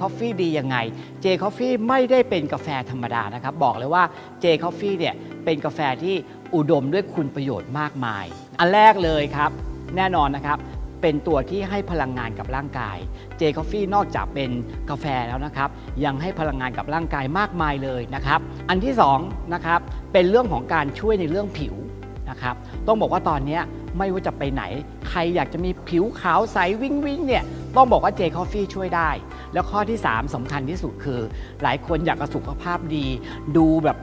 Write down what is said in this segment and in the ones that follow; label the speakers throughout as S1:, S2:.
S1: Coffee ดียังไง J Coffee ไม่ได้เป็นกาแฟธรรมดานะครับ บอกเลยว่า J Coffee เนี่ยเป็นกาแฟที่อุดมด้วยคุณประโยชน์มากมาย อันแรกเลยครับ แน่นอนนะครับเป็นตัวที่ให้พลังงานกับร่างกาย J Coffee นอกจากเป็นกาแฟแล้วนะครับ ยังให้พลังงานกับร่างกายมากมายเลยนะครับ อันที่2นะครับเป็นเรื่องของการช่วยในเรื่องผิวนะครับ ต้องบอกว่าตอนนี้ไม่ว่าจะไปไหน ใครอยากจะมีผิวขาวใสวิ่งวิ่งเนี่ยต้องบอกว่า J Coffee ช่วยได้ แล้วข้อที่ 3สำคัญที่สุดคือ หลายคนอยากกระสุขภาพดี ดูแบบ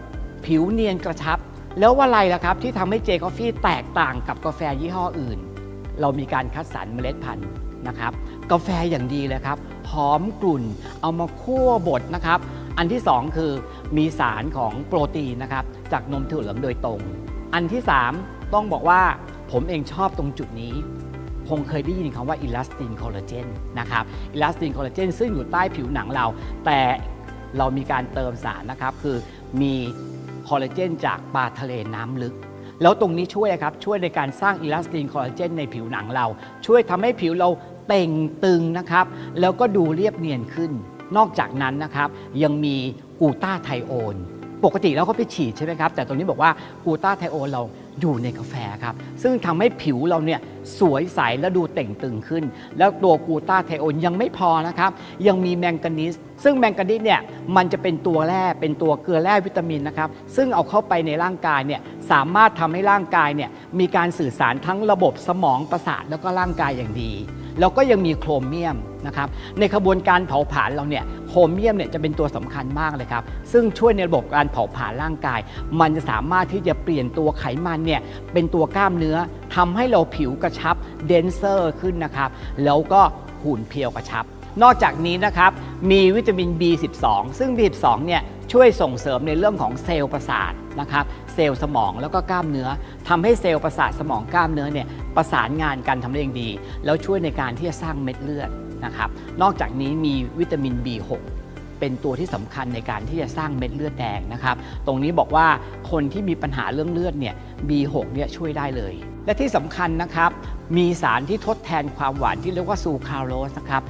S1: ผิวเนียนกระชับ แล้วว่าอะไรล่ะครับ ที่ทำให้ J Coffee แตกต่างกับกาแฟยี่ห้ออื่น เรามีการคัดสรรเมล็ดพันธุ์นะครับ กาแฟอย่างดีเลยครับ หอมกลุ่น เอามาคั่วบดนะครับ อันที่ 2 คือมีสารของโปรตีนนะครับ จากนมถั่วเหลืองโดยตรง อันที่ 3 ต้องบอกว่าผมเองชอบตรงจุดนี้ คงเคยได้ยินคำว่าอิลาสตินคอลลาเจนนะครับอิลาสตินคอลลาเจนซึ่งอยู่ใต้ผิวหนังเรา แต่เรามีการเติมสารนะครับคือมีคอลลาเจนจากปลาทะเลน้ำลึก แล้วตรงนี้ช่วยครับช่วยในการสร้างอิลาสตินคอลลาเจนในผิวหนังเรา ช่วยทำให้ผิวเราเต่งตึงนะครับ แล้วก็ดูเรียบเนียนขึ้น นอกจากนั้นนะครับยังมีกูต้าไทโอน ปกติแล้วเขาไปฉีดใช่ไหมครับ แต่ตรงนี้บอกว่ากูต้าไทโอนเราอยู่ในกาแฟครับ ซึ่งทำให้ผิวเราเนี่ยสวยใสและดูเต่งตึงขึ้น แล้วตัวกูต้าไทโอนยังไม่พอนะครับ ยังมีแมงกานีสซึ่งแมงกานีสเนี่ยมันจะเป็นตัวแร่เป็นตัวเกลือแร่วิตามินนะครับ ซึ่งเอาเข้าไปในร่างกายเนี่ยสามารถทำให้ร่างกายเนี่ยมีการสื่อสารทั้งระบบสมองประสาทแล้วก็ร่างกายอย่างดี แล้วก็ยังมีโครเมียมนะครับในขบวนการเผาผลาญเราเนี่ยโครเมียมเนี่ยจะเป็นตัวสำคัญมากเลยครับซึ่งช่วยในระบบการเผาผลาญร่างกาย มันจะสามารถที่จะเปลี่ยนตัวไขมันเนี่ยเป็นตัวกล้ามเนื้อทำให้เราผิวกระชับเดนเซอร์ขึ้นนะครับแล้วก็หุ่นเพียวกระชับ นอกจากนี้นะครับมีวิตามิน B12 ซึ่ง B12 เนี่ยช่วยส่งเสริมในเรื่องของเซลล์ประสาทนะครับเซลล์สมองแล้วก็กล้ามเนื้อทำให้เซลล์ประสาทสมองกล้ามเนื้อเนี่ยประสานงานกันทำได้อย่างดี แล้วช่วยในการที่จะสร้างเม็ดเลือดนะครับนอกจากนี้มีวิตามิน B6 เป็นตัวที่สำคัญในการที่จะสร้างเม็ดเลือดแดงนะครับ ตรงนี้บอกว่าคนที่มีปัญหาเรื่องเลือดเนี่ย B6 เนี่ยช่วยได้เลย และที่สำคัญนะครับ มีสารที่ทดแทนความหวานที่เรียกว่าซูคราโรสนะครับ